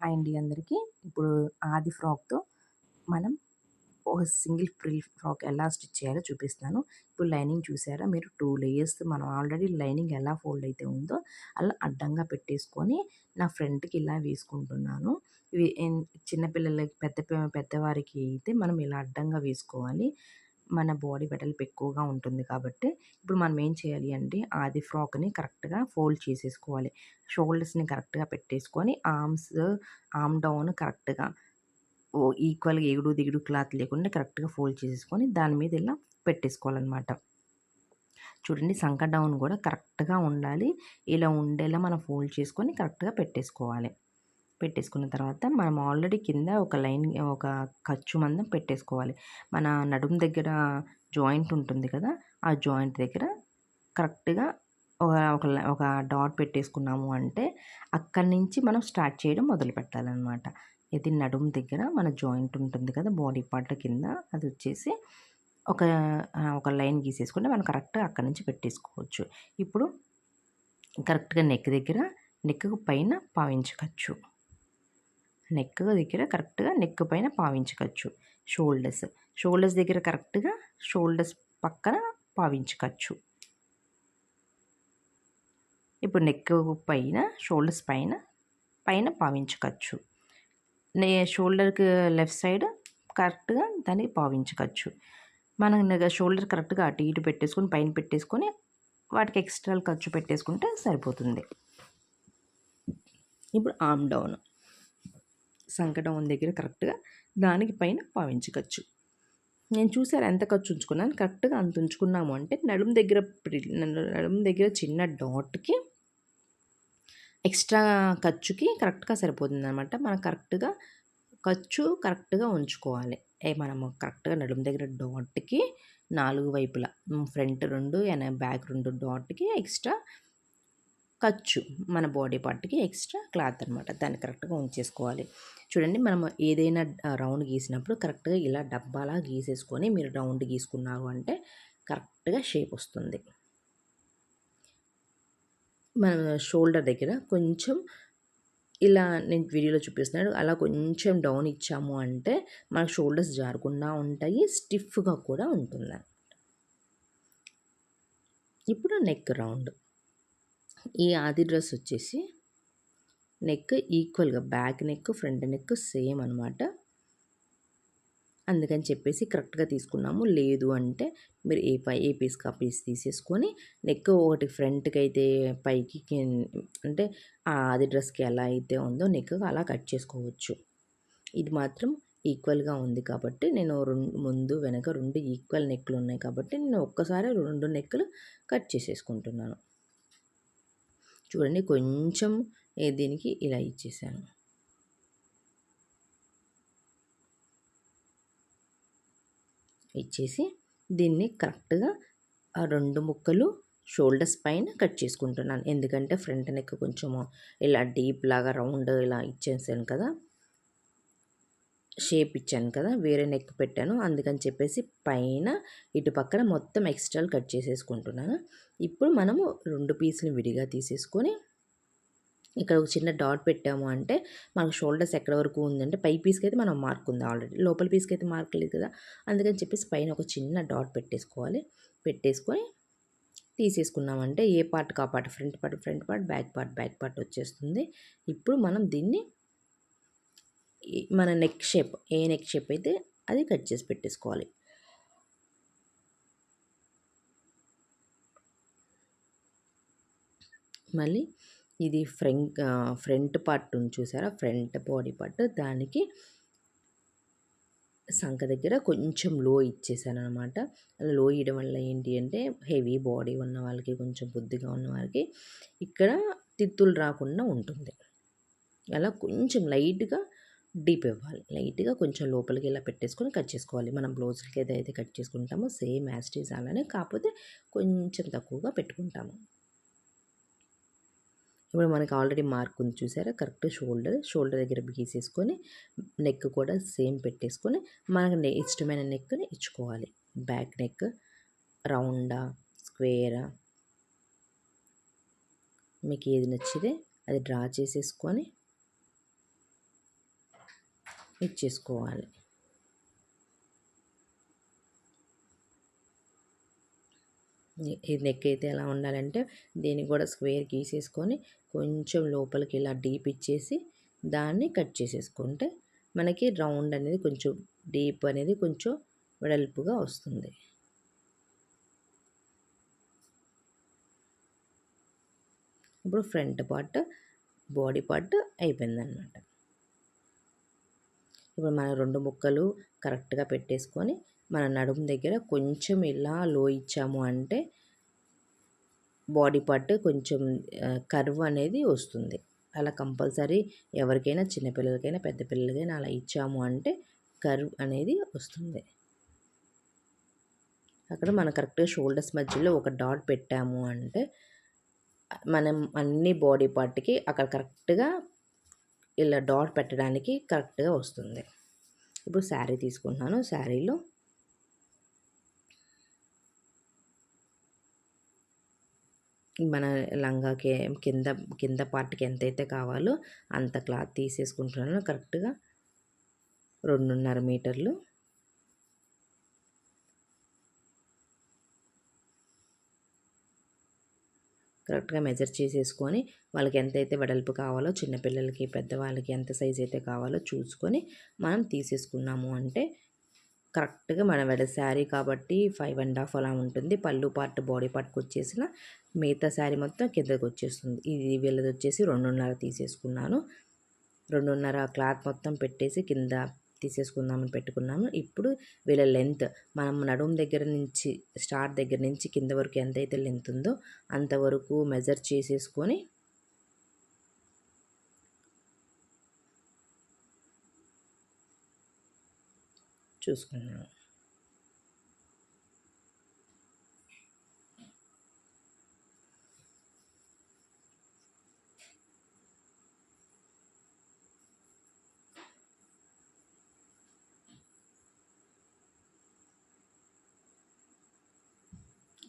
అండి అందరికీ. ఇప్పుడు ఆది ఫ్రాక్తో మనం ఒక సింగిల్ ఫ్రిల్ ఫ్రాక్ ఎలా స్టిచ్ చేయాలో చూపిస్తాను ఇప్పుడు లైనింగ్ చూసారా? మీరు టూ లేయర్స్ మనం ఆల్రెడీ లైనింగ్ ఎలా ఫోల్డ్ అయితే ఉందో అలా అడ్డంగా పెట్టేసుకొని నా ఫ్రంట్కి ఇలా వేసుకుంటున్నాను. ఇవి చిన్నపిల్లలకి పెద్ద పెద్దవారికి అయితే మనం ఇలా అడ్డంగా వేసుకోవాలి. మన బాడీ వెడల్పు ఎక్కువగా ఉంటుంది కాబట్టి ఇప్పుడు మనం ఏం చేయాలి అంటే ఆది ఫ్రాక్ని కరెక్ట్గా ఫోల్డ్ చేసేసుకోవాలి. షోల్డర్స్ని కరెక్ట్గా పెట్టేసుకొని ఆర్మ్స్ ఆర్మ్ డౌన్ కరెక్ట్గా ఈక్వల్గా ఎగుడు దిగుడు క్లాత్ లేకుండా కరెక్ట్గా ఫోల్డ్ చేసేసుకొని దాని మీద ఇలా పెట్టేసుకోవాలన్నమాట. చూడండి సంక డౌన్ కూడా కరెక్ట్గా ఉండాలి. ఇలా ఉండేలా మనం ఫోల్డ్ చేసుకొని కరెక్ట్గా పెట్టేసుకోవాలి. పెట్టేసుకున్న తర్వాత మనం ఆల్రెడీ కింద ఒక లైన్ ఒక ఖర్చు మందం పెట్టేసుకోవాలి. మన నడుము దగ్గర జాయింట్ ఉంటుంది కదా ఆ జాయింట్ దగ్గర కరెక్ట్గా ఒక ఒక ఒక డాట్ పెట్టేసుకున్నాము అంటే అక్కడి నుంచి మనం స్టార్ట్ చేయడం మొదలు పెట్టాలన్నమాట. ఇది నడుము దగ్గర మన జాయింట్ ఉంటుంది కదా బాడీ పార్ట్ కింద అది వచ్చేసి ఒక ఒక లైన్ గీసేసుకుంటే మనం కరెక్ట్గా అక్కడి నుంచి పెట్టేసుకోవచ్చు. ఇప్పుడు కరెక్ట్గా నెక్ దగ్గర నెక్ పైన పావించవచ్చు నెక్ దగ్గర కరెక్ట్గా నెక్ పైన పావించవచ్చు. షోల్డర్స్. షోల్డర్స్ దగ్గర కరెక్ట్గా షోల్డర్స్ పక్కన పావించవచ్చు. ఇప్పుడు నెక్ పైన షోల్డర్స్ పైన పైన పావించవచ్చు. నే షోల్డర్కి లెఫ్ట్ సైడ్ కరెక్ట్గా దాన్ని పావించవచ్చు. మనం షోల్డర్ కరెక్ట్గా అటు ఇటు పెట్టేసుకొని పైన పెట్టేసుకొని వాటికి ఎక్స్ట్రా ఖర్చు పెట్టేసుకుంటే సరిపోతుంది. ఇప్పుడు ఆమ్ డౌన్. సంకటం దగ్గర కరెక్ట్గా దానికి పైన పావించవచ్చు. నేను చూసారు ఎంత ఖర్చు ఉంచుకున్నాను. కరెక్ట్గా అంత ఉంచుకున్నాము అంటే నడుము దగ్గర నడుము దగ్గర చిన్న డాట్కి ఎక్స్ట్రా ఖర్చుకి కరెక్ట్గా సరిపోతుంది అనమాట మనం కరెక్ట్గా ఖర్చు కరెక్ట్గా ఉంచుకోవాలి. ఏ మనము కరెక్ట్గా నడుము దగ్గర డాట్కి నాలుగు వైపులా ఫ్రంట్ రెండు బ్యాక్ రెండు డాట్కి ఎక్స్ట్రా ఖర్చు మన బాడీ పార్ట్కి ఎక్స్ట్రా క్లాత్ అనమాట దాన్ని కరెక్ట్గా ఉంచేసుకోవాలి. చూడండి మనం ఏదైనా రౌండ్ గీసినప్పుడు కరెక్ట్గా ఇలా డబ్బాలా గీసేసుకొని మీరు రౌండ్ గీసుకున్నారు అంటే కరెక్ట్గా షేప్ వస్తుంది. మన షోల్డర్ దగ్గర కొంచెం ఇలా నేను వీడియోలో చూపిస్తున్నాడు అలా కొంచెం డౌన్ ఇచ్చాము అంటే మన షోల్డర్స్ జారకుండా ఉంటాయి స్టిఫ్గా కూడా ఉంటుంది ఇప్పుడు నెక్ రౌండ్. ఈ ఆది డ్రెస్ వచ్చేసి నెక్ ఈక్వల్గా back neck front neck same అనమాట అందుకని చెప్పేసి కరెక్ట్గా తీసుకున్నాము. లేదు అంటే మీరు ఏ పై ఏ పీస్ కా పీస్ తీసేసుకొని నెక్ ఒకటి ఫ్రంట్కి అయితే పైకి అంటే అది డ్రెస్కి ఎలా అయితే ఉందో నెక్ అలా కట్ చేసుకోవచ్చు. ఇది మాత్రం ఈక్వల్గా ఉంది కాబట్టి నేను రెండు ముందు వెనక రెండు ఈక్వల్ నెక్లు ఉన్నాయి కాబట్టి నేను ఒక్కసారి రెండు నెక్లు కట్ చేసేసుకుంటున్నాను. చూడండి కొంచెం దీనికి ఇలా ఇచ్చేసాను. ఇచ్చేసి దీన్ని కరెక్ట్గా ఆ రెండు ముక్కలు షోల్డర్స్ పైన కట్ చేసుకుంటున్నాను. ఎందుకంటే ఫ్రంట్ నెక్ కొంచెము ఇలా డీప్ లాగా రౌండ్ ఇలా ఇచ్చేసాను కదా. షేప్ ఇచ్చాను కదా వేరే నెక్ పెట్టాను. అందుకని చెప్పేసి పైన ఇటు పక్కన మొత్తం ఎక్స్ట్రాలు కట్ చేసేసుకుంటున్నాను. ఇప్పుడు మనము రెండు పీసులు విడిగా తీసేసుకొని ఇక్కడ ఒక చిన్న డాట్ పెట్టాము అంటే మనకు షోల్డర్స్ ఎక్కడ వరకు ఉందంటే పై పీస్కి అయితే మనం మార్క్ ఉంది ఆల్రెడీ లోపల పీస్కి అయితే మార్క్ లేదు కదా. అందుకని చెప్పేసి పైన ఒక చిన్న డాట్ పెట్టేసుకోవాలి. పెట్టేసుకొని తీసేసుకున్నామంటే ఏ పార్ట్ కా part front part front part back part back part వచ్చేస్తుంది. ఇప్పుడు మనం దీన్ని మన నెక్ షేప్ ఏ నెక్ షేప్ అయితే అది కట్ చేసి పెట్టేసుకోవాలి. మళ్ళీ ఇది ఫ్రంట్ ఫ్రంట్ పార్ట్ చూసారా? ఫ్రంట్ బాడీ పార్ట్ దానికి సంఖ దగ్గర కొంచెం లో ఇచ్చేసాను అనమాట అలా లో ఇవ్వడం వల్ల ఏంటి అంటే హెవీ బాడీ ఉన్న వాళ్ళకి కొంచెం బుద్ధిగా ఉన్న వాళ్ళకి ఇక్కడ తిత్తులు రాకుండా ఉంటుంది. అలా కొంచెం లైట్గా డీప్ ఇవ్వాలి. లైట్గా కొంచెం లోపలికి ఇలా పెట్టేసుకొని కట్ చేసుకోవాలి. మనం బ్లౌజ్కి ఏదైతే కట్ చేసుకుంటామో సేమ్ యాస్టీస్ అలానే కాకపోతే కొంచెం తక్కువగా పెట్టుకుంటాము. ఇప్పుడు మనకి ఆల్రెడీ మార్క్ ఉంది చూసారా? కరెక్ట్ షోల్డర్ షోల్డర్ దగ్గర గీసేసుకొని నెక్ కూడా సేమ్ పెట్టేసుకొని మనకు ఇష్టమైన నెక్ని ఇచ్చుకోవాలి. బ్యాక్ నెక్ రౌండా స్క్వేరా. మీకు ఏది నచ్చితే అది డ్రా చేసేసుకొని ఇచ్చేసుకోవాలి ఈ నెక్ అయితే ఎలా ఉండాలంటే దీన్ని కూడా స్క్వేర్ గీసేసుకొని కొంచెం లోపలికి ఇలా డీప్ ఇచ్చేసి దాన్ని కట్ చేసేసుకుంటే మనకి రౌండ్ అనేది కొంచెం డీప్ అనేది కొంచెం వెడల్పుగా వస్తుంది. ఇప్పుడు ఫ్రంట్ పార్ట్ బాడీ పార్ట్ అయిపోయిందనమాట ఇప్పుడు మన రెండు ముక్కలు కరెక్ట్గా పెట్టేసుకొని మన నడుము దగ్గర కొంచెం ఇలా లో ఇచ్చాము అంటే బాడీ పార్ట్ కొంచెం కర్వ్ అనేది వస్తుంది. అలా కంపల్సరీ ఎవరికైనా చిన్నపిల్లలకైనా పెద్ద పిల్లలకైనా అలా ఇచ్చాము అంటే కర్వ్ అనేది వస్తుంది. అక్కడ మనం కరెక్ట్గా షోల్డర్స్ మధ్యలో ఒక డాట్ పెట్టాము అంటే మనం అన్ని బాడీ పార్ట్కి అక్కడ కరెక్ట్గా ఇలా డాట్ పెట్టడానికి కరెక్ట్గా వస్తుంది. ఇప్పుడు శారీ తీసుకుంటున్నాను. శారీలో మన లంగాకి కింద కింద పార్ట్కి ఎంతైతే కావాలో అంత క్లాత్ తీసేసుకుంటున్నాను కరెక్ట్గా రెండున్నర మీటర్లు. కరెక్ట్గా మెజర్ చేసేసుకొని వాళ్ళకి ఎంతైతే వెడల్పు కావాలో చిన్నపిల్లలకి పెద్దవాళ్ళకి ఎంత సైజ్ అయితే కావాలో చూసుకొని మనం తీసేసుకున్నాము అంటే కరెక్ట్గా మన వెడ శారీ కాబట్టి ఫైవ్ అండ్ హాఫ్ అలా ఉంటుంది. పళ్ళు పార్ట్ బాడీ పార్ట్కి వచ్చేసిన మిగతా శారీ మొత్తం కిందకి వచ్చేస్తుంది. ఇది వీళ్ళది వచ్చేసి రెండున్నర తీసేసుకున్నాను. రెండున్నర క్లాత్ మొత్తం పెట్టేసి కింద తీసేసుకుందామని పెట్టుకున్నాము. ఇప్పుడు వీళ్ళ లెంత్ మనం నడుము దగ్గర నుంచి స్టార్ట్ దగ్గర నుంచి కింద వరకు ఎంతైతే లెంత్ ఉందో అంతవరకు మెజర్ చేసేసుకొని చూసుకున్నాను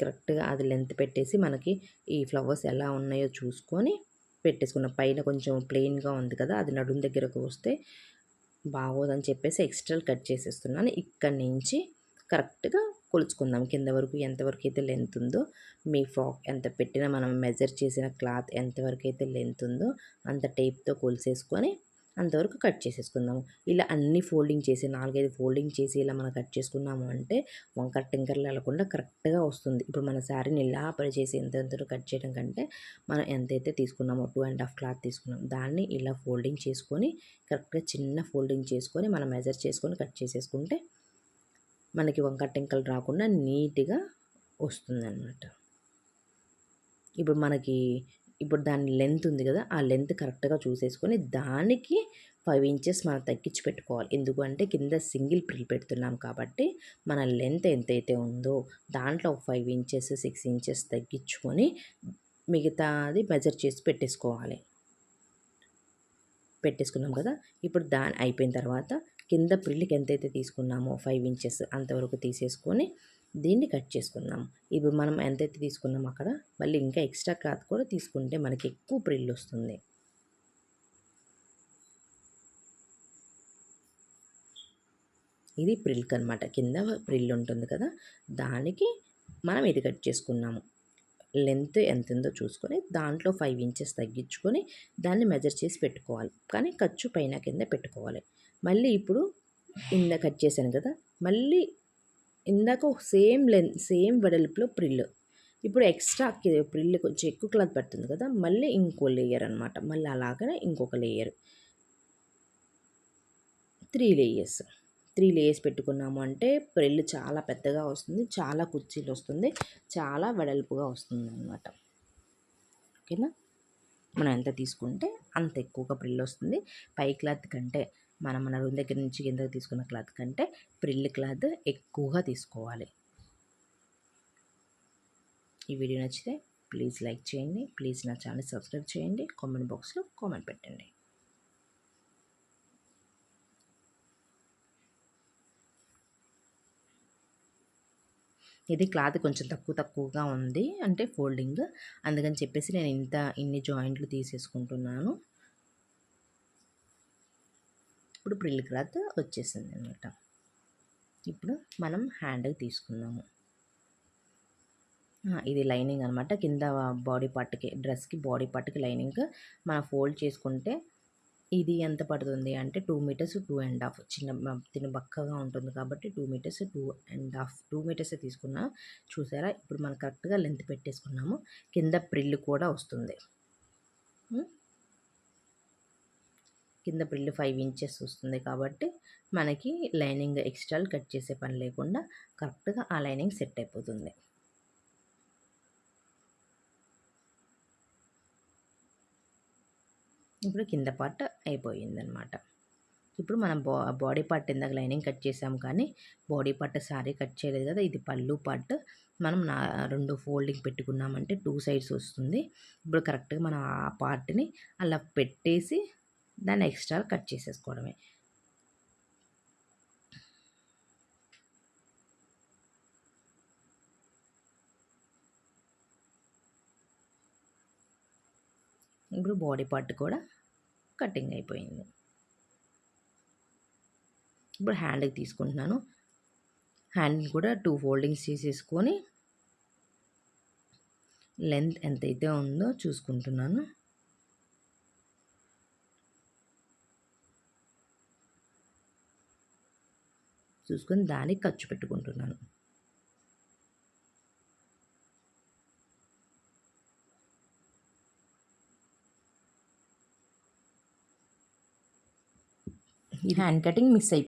కరెక్ట్గా అది లెంత్ పెట్టేసి మనకి ఈ ఫ్లవర్స్ ఎలా ఉన్నాయో చూసుకొని పెట్టేసుకున్న. పైన కొంచెం ప్లెయిన్గా ఉంది కదా అది నడుము దగ్గరకు వస్తే బాగోదని చెప్పేసి ఎక్స్ట్రా కట్ చేసేస్తున్నాను. ఇక్కడి నుంచి కరెక్ట్గా కొలుచుకుందాం. కింద వరకు ఎంతవరకు అయితే లెంత్ ఉందో మీ ఫ్రాక్ ఎంత పెట్టినా మనం మెజర్ చేసిన క్లాత్ ఎంతవరకు అయితే లెంత్ ఉందో అంత టేప్తో కొలిసేసుకొని అంతవరకు కట్ చేసేసుకుందాము ఇలా అన్ని ఫోల్డింగ్ చేసి నాలుగైదు ఫోల్డింగ్ చేసి ఇలా మనం కట్ చేసుకున్నాము అంటే వంకర టింకర్లు వెళ్ళకుండా కరెక్ట్గా వస్తుంది. ఇప్పుడు మన శారీని ఇలా పని చేసి ఎంత ఎంత కట్ చేయడం కంటే మనం ఎంతైతే తీసుకున్నామో టూ అండ్ హాఫ్ క్లాత్ తీసుకున్నాం దాన్ని ఇలా ఫోల్డింగ్ చేసుకొని కరెక్ట్గా చిన్న ఫోల్డింగ్ చేసుకొని మనం మెజర్ చేసుకొని కట్ చేసేసుకుంటే మనకి వంకర టింకలు రాకుండా నీట్గా వస్తుంది అన్నమాట ఇప్పుడు మనకి ఇప్పుడు దాని లెంత్ ఉంది కదా ఆ లెంత్ కరెక్ట్గా చూసేసుకొని దానికి ఫైవ్ ఇంచెస్ మనం తగ్గించి పెట్టుకోవాలి. ఎందుకంటే కింద సింగిల్ ప్రిల్ పెడుతున్నాం కాబట్టి మన లెంత్ ఎంతైతే ఉందో దాంట్లో ఫైవ్ ఇంచెస్ సిక్స్ ఇంచెస్ తగ్గించుకొని మిగతాది మెజర్ చేసి పెట్టేసుకోవాలి. పెట్టేసుకున్నాం కదా ఇప్పుడు దాని అయిపోయిన తర్వాత కింద ప్రిల్కి ఎంతైతే తీసుకున్నామో ఫైవ్ ఇంచెస్ అంతవరకు తీసేసుకొని దీన్ని కట్ చేసుకుందాం. ఇప్పుడు మనం ఎంతైతే తీసుకున్నాం అక్కడ మళ్ళీ ఇంకా ఎక్స్ట్రా క్లాత్ కూడా తీసుకుంటే మనకి ఎక్కువ ప్రిల్ వస్తుంది. ఇది ప్రిల్క్ అనమాట కింద ప్రిల్ ఉంటుంది కదా దానికి మనం ఇది కట్ చేసుకున్నాము. లెంత్ ఎంత ఉందో చూసుకొని దాంట్లో ఫైవ్ ఇంచెస్ తగ్గించుకొని దాన్ని మెజర్ చేసి పెట్టుకోవాలి. కానీ ఖర్చు పైన కింద పెట్టుకోవాలి. మళ్ళీ ఇప్పుడు కింద కట్ చేశాను కదా మళ్ళీ ఇందాక సేమ్ లెంత్ సేమ్ వెడల్పులో ప్రిల్ ఇప్పుడు ఎక్స్ట్రా ప్రిల్ కొంచెం ఎక్కువ క్లాత్ పడుతుంది కదా మళ్ళీ ఇంకో లేయర్ అనమాట మళ్ళీ అలాగనే ఇంకొక layer. Three layers. Three layers పెట్టుకున్నాము అంటే ప్రిల్ చాలా పెద్దగా వస్తుంది చాలా కుర్చీలు వస్తుంది చాలా వెడల్పుగా వస్తుంది అనమాట ఓకేనా? మనం ఎంత తీసుకుంటే అంత ఎక్కువగా ప్రిల్ వస్తుంది. పై క్లాత్ కంటే మనం మన రూమ్ దగ్గర నుంచి కిందకి తీసుకున్న క్లాత్ కంటే ప్రిల్ క్లాత్ ఎక్కువగా తీసుకోవాలి. ఈ వీడియో నచ్చితే ప్లీజ్ లైక్ చేయండి ప్లీజ్ నా ఛానల్ సబ్స్క్రైబ్ చేయండి కామెంట్ బాక్స్లో కామెంట్ పెట్టండి. ఇది క్లాత్ కొంచెం తక్కువ తక్కువగా ఉంది అంటే ఫోల్డింగ్. అందుకని చెప్పేసి నేను ఇంత ఇన్ని జాయింట్లు తీసేసుకుంటున్నాను. ఇప్పుడు ప్రిల్ క్లాత్ వచ్చేసింది అనమాట ఇప్పుడు మనం హ్యాండ్కి తీసుకుందాము. ఇది లైనింగ్ అనమాట. కింద బాడీ పార్ట్కి డ్రెస్కి బాడీ పార్ట్కి లైనింగ్ మనం ఫోల్డ్ చేసుకుంటే ఇది ఎంత పడుతుంది అంటే two metres two and half. చిన్న తిన బక్కగా ఉంటుంది కాబట్టి two metres two and half. Two metres తీసుకున్నా చూసారా? ఇప్పుడు మనం కరెక్ట్గా లెంత్ పెట్టేసుకున్నాము. కింద ప్రిల్లు కూడా వస్తుంది. కింద ప్రిల్లు ఫైవ్ ఇంచెస్ వస్తుంది కాబట్టి మనకి లైనింగ్ ఎక్స్ట్రాలు కట్ చేసే పని లేకుండా కరెక్ట్గా ఆ లైనింగ్ సెట్ అయిపోతుంది. ఇప్పుడు కింద పార్ట్ అయిపోయిందనమాట ఇప్పుడు మనం బా బాడీ పార్ట్ ఇందాక లైనింగ్ కట్ చేసాం కానీ బాడీ పార్ట్ సారీ కట్ చేయలేదు కదా ఇది పళ్ళు పార్ట్ మనం నా రెండు ఫోల్డింగ్ పెట్టుకున్నామంటే టూ సైడ్స్ వస్తుంది. ఇప్పుడు కరెక్ట్గా మనం ఆ పార్ట్ని అలా పెట్టేసి దాన్ని ఎక్స్ట్రా కట్ చేసేసుకోవడమే. ఇప్పుడు బాడీ పార్ట్ కూడా కటింగ్ అయిపోయింది. ఇప్పుడు హ్యాండ్కి తీసుకుంటున్నాను. హ్యాండ్ కూడా టూ ఫోల్డింగ్స్ చేసేసుకొని లెంత్ ఎంతైతే ఉందో చూసుకుంటున్నాను. చూసుకొని దానికి ఖర్చు పెట్టుకుంటున్నాను. ఈ హ్యాండ్ కటింగ్ మిస్ అయిపోయింది